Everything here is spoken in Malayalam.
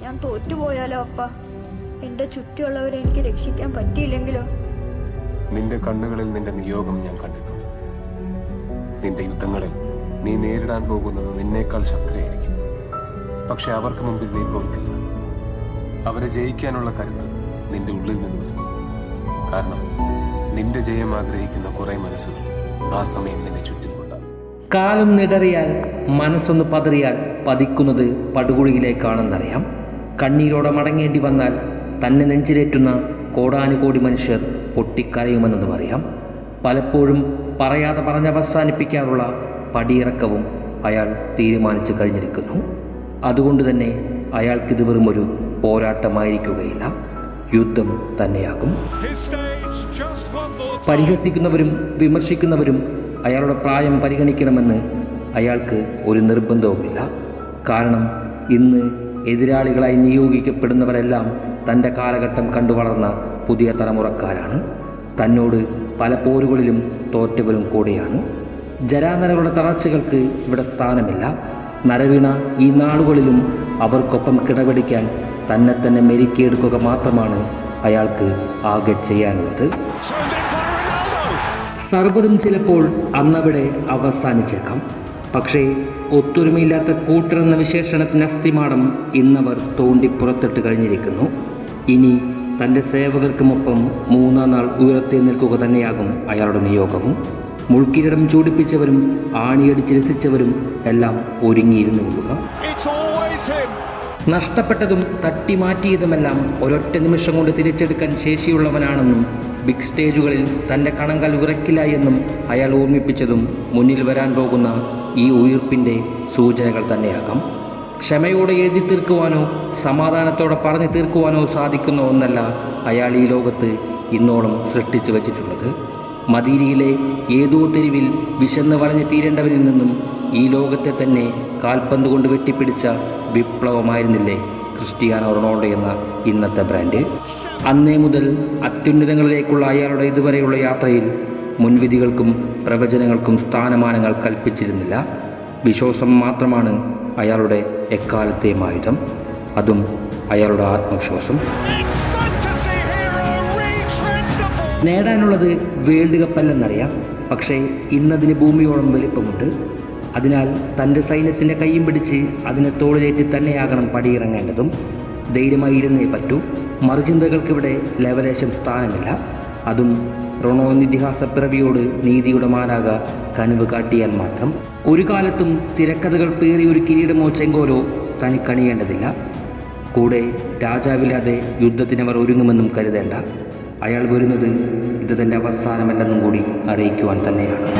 ഞാൻ തോറ്റുപോയാലോ അപ്പ? എന്റെ ചുറ്റുമുള്ളവരെ എനിക്ക് രക്ഷിക്കാൻ പറ്റിയില്ലെങ്കിലോ? നിന്റെ കണ്ണുകളിൽ നിന്റെ നിയോഗം ഞാൻ കണ്ടിട്ടുണ്ട്. നിന്റെ യുദ്ധങ്ങളിൽ നീ നേരിടാൻ പോകുന്നത് നിന്നേക്കാൾ ശക്തിയായിരിക്കും. പക്ഷെ അവർക്ക് മുമ്പിൽ നീ തോൽക്കില്ല. അവരെ ജയിക്കാനുള്ള കരുത്ത് നിന്റെ ഉള്ളിൽ നിന്ന് വരും. കാരണം നിന്റെ ജയം ആഗ്രഹിക്കുന്ന കുറെ മനസ്സുകൾ ആ സമയം നിന്നെ ചുറ്റിലുണ്ടാകും കാലം നിടറിയാൽ മനസ്സൊന്ന് പതറിയാൽ പതിക്കുന്നത് പടുകുഴിയിലേക്കാണെന്നറിയാം. കണ്ണീരോടെ മടങ്ങേണ്ടി വന്നാൽ തന്നെ നെഞ്ചിലേറ്റുന്ന കോടാനുകോടി മനുഷ്യർ പൊട്ടിക്കരയുമെന്നതും അറിയാം. പലപ്പോഴും പറയാതെ പറഞ്ഞവസാനിപ്പിക്കാറുള്ള പടിയിറക്കവും അയാൾ തീരുമാനിച്ചു കഴിഞ്ഞിരിക്കുന്നു. അതുകൊണ്ട് തന്നെ അയാൾക്കിത് വെറും ഒരു പോരാട്ടമായിരിക്കുകയില്ല. യുദ്ധം തന്നെയാകും. പരിഹസിക്കുന്നവരും വിമർശിക്കുന്നവരും അയാളുടെ പ്രായം പരിഗണിക്കണമെന്ന് അയാൾക്ക് ഒരു നിർബന്ധവുമില്ല. കാരണം ഇന്ന് എതിരാളികളായി നിയോഗിക്കപ്പെടുന്നവരെല്ലാം തന്റെ കാലഘട്ടം കണ്ടു വളർന്ന പുതിയ തലമുറക്കാരാണ്. തന്നോട് പല പോരുകളിലും തോറ്റവരും കൂടെയാണ്. ജരാനരകളുടെ തളർച്ചകൾക്ക് ഇവിടെ സ്ഥാനമില്ല. നരവീണ ഈ നാളുകളിലും അവർക്കൊപ്പം കിടപിടിക്കാൻ തന്നെ തന്നെ മെരുക്കിയെടുക്കുക മാത്രമാണ് അയാൾക്ക് ആകെ ചെയ്യാനുള്ളത്. സർവതും ചിലപ്പോൾ അന്നവിടെ അവസാനിച്ചേക്കാം. പക്ഷേ ഒത്തൊരുമയില്ലാത്ത കൂട്ടരെന്ന വിശേഷണത്തിന് അസ്ഥിമാടം ഇന്നവർ തോണ്ടി പുറത്തിട്ട് കഴിഞ്ഞിരിക്കുന്നു. ഇനി തന്റെ സേവകർക്കുമൊപ്പം മൂന്നാം നാൾ ഉയർത്തി നിൽക്കുക തന്നെയാകും അയാളുടെ നിയോഗവും. മുൾക്കിരീടം ചൂടിപ്പിച്ചവരും ആണിയടിച്ച് രസിച്ചവരും എല്ലാം ഒരുങ്ങിയിരുന്നു കൊള്ളുക. നഷ്ടപ്പെട്ടതും തട്ടിമാറ്റിയതുമെല്ലാം ഒരൊറ്റ നിമിഷം കൊണ്ട് തിരിച്ചെടുക്കാൻ ശേഷിയുള്ളവനാണെന്നും ബിഗ് സ്റ്റേജുകളിൽ തന്റെ കണങ്കൽ ഉറക്കില്ല എന്നും അയാൾ ഓർമ്മിപ്പിച്ചതും മുന്നിൽ വരാൻ പോകുന്ന ഈ ഉയർപ്പിന്റെ സൂചനകൾ തന്നെയാകാം. ക്ഷമയോടെ എഴുതി തീർക്കുവാനോ സമാധാനത്തോടെ പറഞ്ഞു തീർക്കുവാനോ സാധിക്കുന്ന ഒന്നല്ല അയാൾ ഈ ലോകത്ത് ഇന്നോളം സൃഷ്ടിച്ചു വച്ചിട്ടുള്ളത്. മദീനയിലെ ഏതോ തെരുവിൽ വിശന്ന് വളഞ്ഞു തീരേണ്ടവരിൽ നിന്നും ഈ ലോകത്തെ തന്നെ കാൽപന്ത് കൊണ്ട് വെട്ടിപ്പിടിച്ച വിപ്ലവമായിരുന്നില്ലേ? ക്രിസ്റ്റിയാനോ റൊണാൾഡോ എന്ന ഇന്നത്തെ ബ്രാൻഡ്. അന്നേ മുതൽ അത്യുന്നതങ്ങളിലേക്കുള്ള അയാളുടെ ഇതുവരെയുള്ള യാത്രയിൽ മുൻവിധികൾക്കും പ്രവചനങ്ങൾക്കും സ്ഥാനമാനങ്ങൾ കൽപ്പിച്ചിരുന്നില്ല. വിശ്വാസം മാത്രമാണ് അയാളുടെ എക്കാലത്തെയും ആയുധം. അതും അയാളുടെ ആത്മവിശ്വാസം. നേടാനുള്ളത് വേൾഡ് കപ്പല്ലെന്നറിയാം പക്ഷേ ഇന്നതിന് ഭൂമിയോളം വലിപ്പമുണ്ട്. അതിനാൽ തന്റെ സൈന്യത്തിന്റെ കൈയും പിടിച്ച് അതിനെ തോളിലേറ്റി തന്നെയാകണം പടിയിറങ്ങേണ്ടതും ധൈര്യമായി ഇരുന്നേ പറ്റൂ. മറുചിന്തകൾക്കിവിടെ ലവലേശം സ്ഥാനമില്ല. അതും റൊണോ എന്ന ഇതിഹാസ പിറവിയോട് നീതിയുടെ മാലാക കനുവ് കാട്ടിയാൽ മാത്രം. ഒരു കാലത്തും തിരക്കഥകൾ പേറി ഒരു കിരീടമോ ചെങ്കോലോ തനിക്കണിയേണ്ടതില്ല കൂടെ രാജാവില്ലാതെ യുദ്ധത്തിനവർ ഒരുങ്ങുമെന്നും കരുതേണ്ട. അയാൾ വരുന്നത് ഇത് തന്റെ അവസാനമല്ലെന്നും കൂടി അറിയിക്കുവാൻ തന്നെയാണ്.